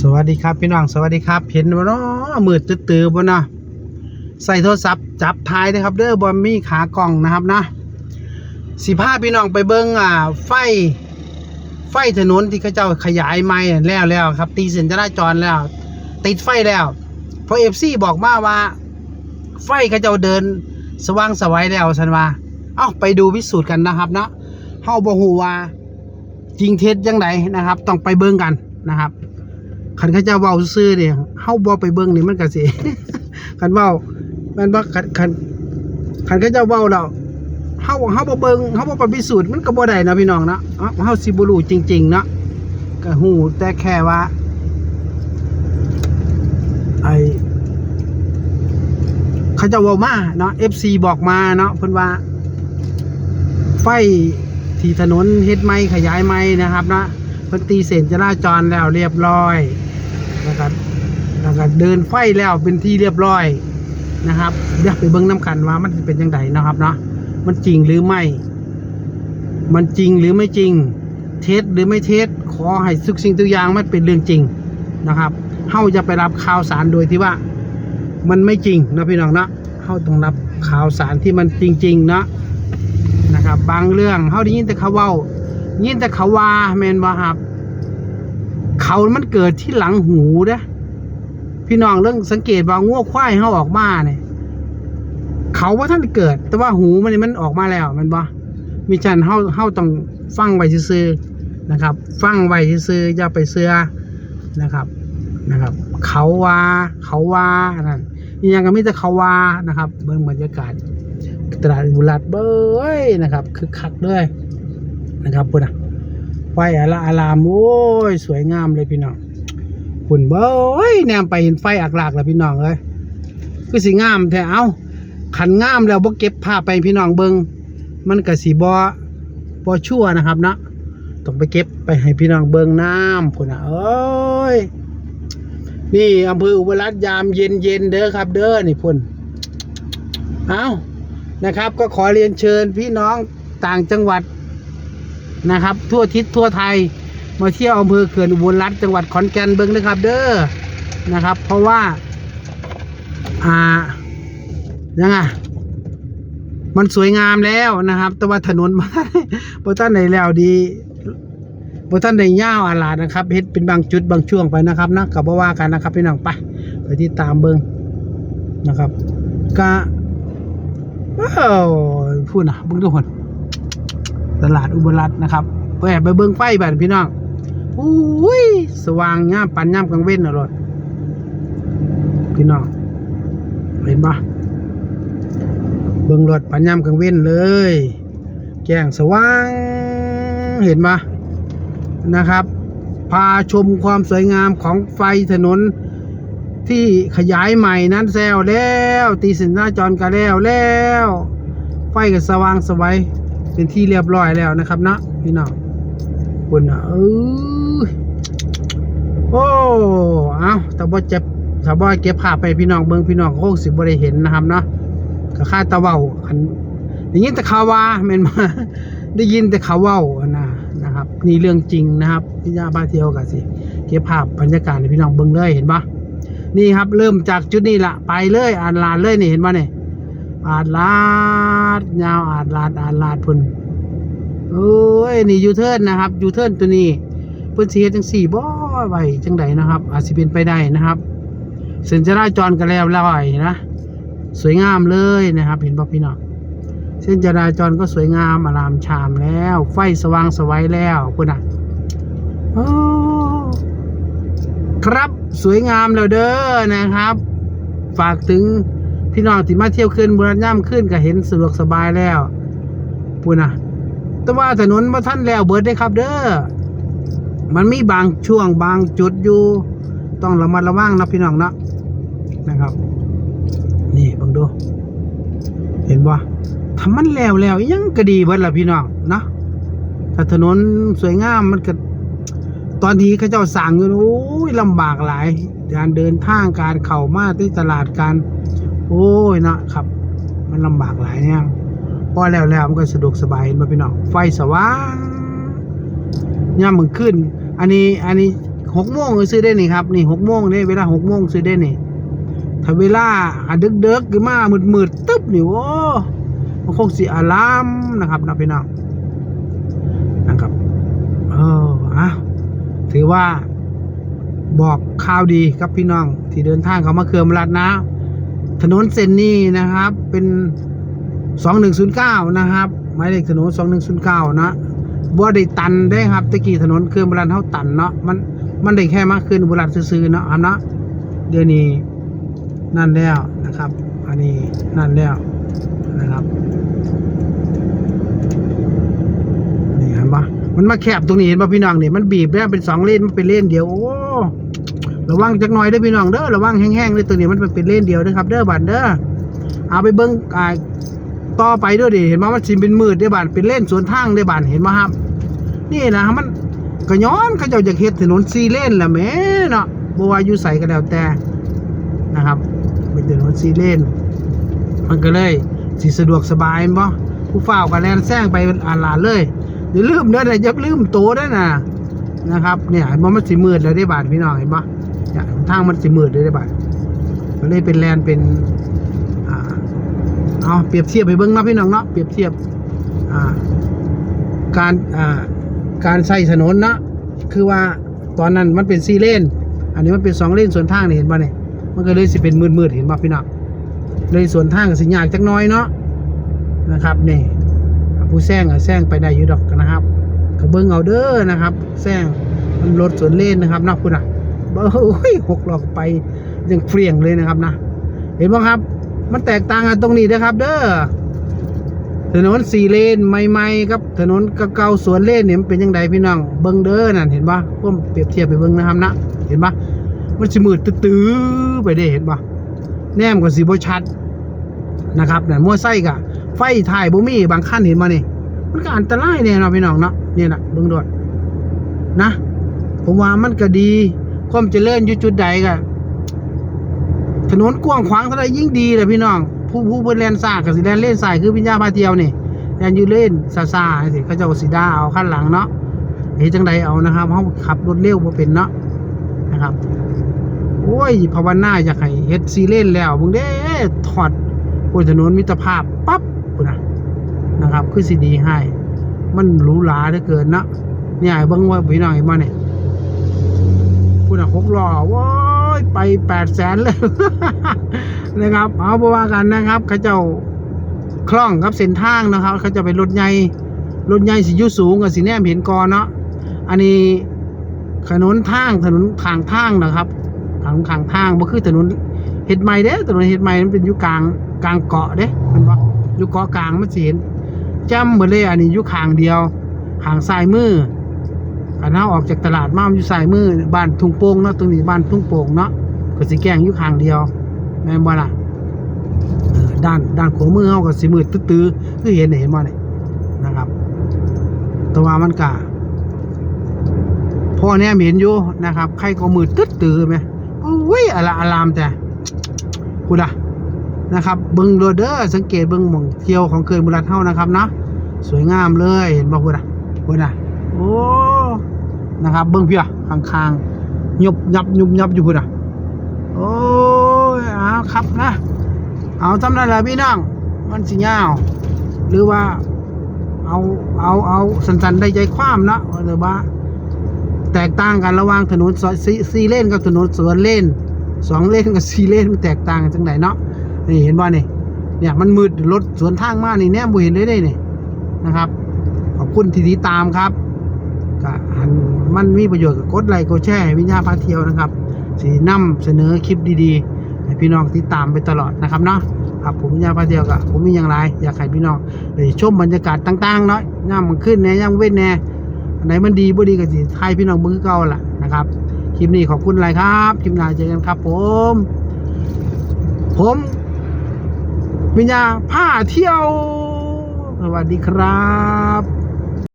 สวัสดีครับพี่น้องสวัสดีครับ เห็นบ่เนาะมืดตื้อๆบ่เนาะใส่โทรศัพท์จับท้ายนะครับ เด้อบอมมี่ขากล่องนะครับนะสิพาพี่น้องไปเบิ่งอ่าไฟ ไฟถนนที่เขาเจ้าขยายใหม่แล้วแล้วครับ ตีเส้นจราจรแล้ว ติดไฟแล้วเพราะเอฟซีบอกมาว่า ไฟเขาเจ้าเดินสว่างสวัยแล้วสันว่าเอ้าไปดูพิสูจน์กันนะครับเนาะเฮาบ่ฮู้ว่าจริงเท็จยังไงนะครับ ต้องไปเบิ่งกันนะครับ คันเขาเจะเว้าซื่อเนี่ยเฮาบ่ไปเบิ่งนี่มันก็สิคันเว้าแม่นบ่คันคันคันเขาเจะเว้าแล้วเฮาเฮาบ่เบิ่งเฮาบ่ไปพิสูจน์มันก็บ่ได้นะพี่น้องเนาะเอ้าเฮาสิบ่รู้จริงๆเนาะก็ฮู้แต่แค่ว่าไอเขาเจะเว้ามาเนาะ FC บอกมาเนาะเพิ่นว่า ไฟที่ถนนเฮ็ดใหม่ขยายใหม่นะครับนะเพิ่นตีเส้นจราจรแล้วเรียบร้อย แล้วก็แล้วก็เดินไฟแล้วเป็นที่เรียบร้อยนะครับเดี๋ยวไปเบิ่งน้ำกันว่ามันเป็นยังไงนะครับเนาะมันจริงหรือไม่ มันจริงหรือไม่จริง เท็จหรือไม่เท็จขอให้ทุกสิ่งทุกอย่างมันเป็นเรื่องจริงนะครับเฮาจะไปรับข่าวสารโดยที่ว่า มันไม่จริงนะพี่น้องเนาะเฮาต้องรับข่าวสารที่มันจริง ๆ นะนะครับ บางเรื่องเขาได้ยินแต่เขาเว้ายินแต่เขาว่าแมนบ่ครับ เขามันเกิดที่หลังหูเด้อพี่น้องเรื่องสังเกตว่างัวควายเขาออกมาเนี่ยเขาว่าท่านเกิด แต่ว่าหูมันมันออกมาแล้วมันบ่มีฉันเฮาเฮาต้องฟังไว้ซื่อนะครับ ฟังไว้ซื่ออย่าไปเสือนะครับนะครับ เขาว่าเขาว่านั่นยังก็มีแต่เขาว่านะครับ เบิ่งบรรยากาศตลาดบุรัดเบ้ยนะครับคือคักเลยนะครับพุ่นอะ ไฟอาลาอารามโอ้ยสวยงามเลยพี่น้องคุณเบ้ยแนมไปเห็นไฟอักหลากแล้วพี่น้องเอ้ยคือสีงามแท้เอาขันงามแล้วบ่เก็บภาพไปพี่น้องเบิงมันก็สีบ่บ่ชั่วนะครับเนาะต้องไปเก็บไปให้พี่น้องเบิงน้ำพุ่นะเอ้ยนี่อำเภออุบลรัตยามเย็นเย็นเด้อครับ เด้อนี่พุ่นเอานะครับ ก็ขอเรียนเชิญพี่น้องต่างจังหวัด นะครับ ทั่วทิศทั่วไทยมาเที่ยวอำเภอเขื่อนอุบลรัตน์จังหวัดขอนแก่นเบิ้งนะครับ เด้อนะครับ เพราะว่าอ่ายังไงมันสวยงามแล้วนะครับ แต่ว่าถนนมาบท่านไหนแล้วดีบท่านไหนย่าวอาลาดนะครับเฮ็ดเป็นบางจุดบางช่วงไปนะครับนะกับว่ากันนะครับพี่น้องไปไปที่ตามเบิ้งนะครับก็ว้าวพูดนะเบิ้งทุกคน ตลาดอุบลรัตน์นะครับไปแอบไปเบิ้งไฟแบบพี่น้องอุ้ยสว่างย่ามปันย่ามกลางเว้นอร่อยพี่น้องเห็นปะเบิ้งรถปันย่ามกลางเว้นเลย แจ้งสว่างเห็นปะนะครับ พาชมความสวยงามของไฟถนนที่ขยายใหม่นั้นแซวแล้ว ตีสินหน้าจรก็แล้วแล้ว ไฟก็สว่างสวัย เป็นที่เรียบร้อยแล้วนะครับนะพี่น้องคุณนะเออโอ้เอาต่ว่าเจ็บถ้าว่าเก็บภาพไปพี่น้องเบิ่งพี่น้องก็คงสิบ่ได้เห็นนะครับเนาะก็ค่าตะเว้าคันได้ยินแต่ข่าวว่าแม่นมาได้ยินแต่ข่าวว้านะนะครับ นี่เรื่องจริงนะครับพี่ยาบ้าเที่ยวกันสิเก็บภาพบรรยากาศให้พี่น้องเบิ่งเลยเห็นปะนี่ครับเริ่มจากจุดนี้ละไปเลยอ่านลาดเลยนี่เห็นปะเนี่ย อาดลาดยาวอาดลาดอาดลาดพุ่นเอ้ยนี่ยูเทิร์นนะครับยูเทิร์นตัวนี้เพิ่นสิเฮ็ดจังสี่บ่ไว้จังใดนะครับ อาจสิเป็นไปได้นะครับเส้นจราจรก็แล้วร้อยนะ สวยงามเลยนะครับ เห็นป่ะพี่น้องเส้นจราจรก็สวยงามอารามชามแล้ว ไฟสว่างสวัยแล้วพุ่นน่ะครับสวยงามแล้วเด้อนะครับ ฝากถึง พี่น้องที่มาเที่ยวขึ้นบุรีย่ำขึ้นก็เห็นสะดวกสบายแล้วพูดนะแต่ว่าถนนมาท่านแล้วเบิดได้ครับ เด้อมันมีบางช่วงบางจุดอยู่ ต้องระมัดระวังนะพี่น้องเนาะนะครับ นี่บังดู เห็นบ่ทำมันแล้วแล้วยังก็ดีเบิดละพี่น้องนะถ้าถนนสวยงามมันก็ตอนที่เขาเจ้าสั่งอยู่โอ้ยลำบากหลาย การเดินทางการเข้ามาที่ตลาดการ โอ้ยนะครับ มันลำบากหลายเนี่ยพอแล้วแล้วมันก็สะดวกสบายเห็นไหมพี่น้องไฟสว่างย่ามมึงขึ้น อันนี้อันนี้หกโมงซื้อได้นี่ครับนี่หกโมงเนี่ยเวลาหกโมงซื้อได้นี่ถ้าเวลาอะดึกเด็กขึ้นมามืดมืดตึ๊บนี่โอ้มันคงสิอารามนะครับนะพี่น้องนะครับเอออะถือว่าบอกข่าวดีกับพี่น้องที่เดินทางเข้ามาเขื่อนรัดนะ ถนนเส้นนี้นะครับเป็น 2109 นะครับหมายเลขถนน 2109 นะบ่ได้ตันได้ครับตะกี้ถนนเคลื่อนโบราณเท่าตันเนาะมันมันได้แค่มาขึ้นโบราณซื้อๆเนาะครับเนาะเดี๋ยวนี้นั่นแล้วนะครับ อันนี้นั่นแล้วนะครับนี่เห็นปะมันมาแคบตรงนี้เห็นปะพี่น้องเนี่ยมันบีบแล้วเป็นสองเลนมันเป็นเลนเดียวโอ้ ระวังจักหน่อยเด้พี่น้องเด้อระวังแห้งๆเลยตัวนี้มันเป็นเล่นเดียวนะครับ เด้อบันเด้อเอาไปเบิ้งอ่าต่อไปด้วยดิเห็นไหมมันสิเป็นมืดได้บานเป็นเล่นสวนทางได้บานเห็นไหมครับ นี่นะมันก็ย้อนเขาเจ้าจะเฮ็ดถนนซีเล่นแหละแม่เนาะบ่ว่าอยู่ใส่ก็แล้วแต่นะครับเป็นถนนซีเล่นมันก็เลยสิสะดวกสบายบ่ผู้ฝ้าวก็แลนแซงไปอ่าลาดเลยอย่าลืมเด้อนะอย่าลืมโตเด้อนะนะครับเนี่ยเห็นมันสิมืดแล้วได้บานพี่น้องเห็นบ่เนี่ย ทางมันสิมืดเลยได้อบานมันเลยเป็นแลนเป็นอ่าเอาเปรียบเทียบไปเบิ้งนาะพี่น้องเนาะเปรียบเทียบอ่าการอ่าการใช้ถนนเนาะคือว่าตอนนั้นมันเป็นสี่เลน อันนี้มันเป็นสองเลนสวนทางนี่เห็นป่ะเนี่ยมันก็เลยสิเป็นมืดๆเห็นป่ะพี่น้องเลยสวนทางสิยากจักน้อยเนาะนะครับนี่ผู้แซงอะแซงไปได้อยู่ดอกนะครับก็เบิ้งเอาเด้อนะครับแซงมันรถสวนเลนนะครับนาะคุณอะ เบ้ยหกหลอกไปยังเฟียงเลยนะครับนะ เห็นป่ะครับ มันแตกต่างกันตรงนี้นะครับ เด้อ ถนนสี่เลนใหม่ๆครับ ถนนเก่าสวนเลนเนี่ยมันเป็นยังไงพี่น้อง เบิ้งเด้อนั่นเห็นปะพวกเปรียบเทียบไปเบิ้งนะครับนะ เห็นปะมันสิมืดตื้อๆไปได้เห็นปะแนมก็สีบชัดนะครับเนี่ยมัวไส้กะไฟถ่ายบ่มีบางขั้นเห็นมานี่มันก็อันตรายเนี่ยเนาะพี่น้องเนาะเนี่ยนะเบิ้งด้วยนะ ผมว่ามันก็ดี ความเจริญอยู่จุดใดก็ถนนกว้างขวางเท่าไรยิ่งดีเลยพี่น้อง ผู้ผู้เพิ่นแลนซากกับสิแลนเล่นสายคือพิญญาพาเที่ยวนี่แลนอยู่เล่นซาซาสิเขาจ้าก็สิดาเอาขั้นหลังเนาะเฮ้จังใดเอานะครับเขาขับรถเร็วบ่เป็นเนาะนะครับโอ้ยภาวนาอยากให้เฮ็ดซีเล่นแล้วมึงเด้ถอดบนถนนมิตรภาพปั๊บนนะนะครับ คือสิดีให้ มันหรูหราเหลือเกินเนาะเนี่ยเบิ่งว่าพี่น้องเห็นบ่เนี่ย คุณอะหกล้อว้ายไปแปดแสนเลยนะครับ เอาบว่ากันนะครับเขาเจ้าคล่องครับเส้นทางนะครับเขาจะไปรถใหญ่รถใหญ่สิอยุสูงกับสิแนมเห็นกอนเนาะอันนี้ถนนทางถนนทางทางนะครับถนนทางทางบ่คือถนนเฮ็ดใหม่เด้ถนนเฮ็ดใหม่มันเป็นยู่กลางกลางเกาะเด้มันว่ายู่เกาะกลางมันสิเห็นจำเหมดเลยอันนี้ยู่ข้างเดียวข้างซ้ายมือ อันเราออกจากตลาดมาอยู่สายมือบ้านทุ่งโป่งเนาะตรงนี้บ้านทุ่งโป่งเนาะก็สิแกงอยู่ข้างเดียวแม่นบ่ล่ะเออด้านด้านขวามือเฮาก็สิมืดตื้อๆคือเห็นเห็นบ่เนี่ยนะครับ แต่ว่ามันก็พ่อเนี่ยเห็นอยู่นะครับใครก็มืดตึ๊ดตื้อไหมโอ้ยอะละอารามแต่กูดะนะครับเบิ่งโรเดอร์สังเกตเบิ่งหม่องเที่ยวของเขื่อนบุรีรัมย์เฮานะครับเนาะสวยงามเลยเห็นบ่กูดะกูดะ โอ้นะครับ เบิ้งเพียข้างๆยุบยับยุบยับอยู่พุ่นอะโอ้ยเอาครับนะ เอาทำนั่นแหละพี่น้องมันสิยาว หรือว่า เอาเอาเอาสันๆได้ใจความนะหรือว่า แตกต่างกันระหว่างถนนซอยซีซีเลนกับถนนสวนเลนสองเลนกับซีเลนมันแตกต่างกันจังไหนเนาะนี่เห็นบ่นี่เนี่ยมันมืดรถสวนทางมากนี่แนมบ่เห็นเลยได้นี่นะครับ ขอบคุณที่ติดตามครับ ก็อันมันมีประโยชน์กับกดไลค์กดแชร์วิญญาพาเที่ยวนะครับสีนำเสนอคลิปดีๆให้พี่น้องติดตามไปตลอดนะครับเนาะครับผมวิญญาพาเที่ยวกับผมมีอย่างไรอยากให้พี่น้องได้ชมบรรยากาศต่างๆเนาะย่ามมันขึ้นแน่ย่ามเว้นแน่อันไหนมันดีบ่ดีก็สิให้พี่น้องเบิ่งคือเก่าล่ะนะครับคลิปนี้ขอบคุณอะไรครับคลิปหน้าเจอกันครับ ผม ผมวิญญาพาเที่ยว สวัสดีครับ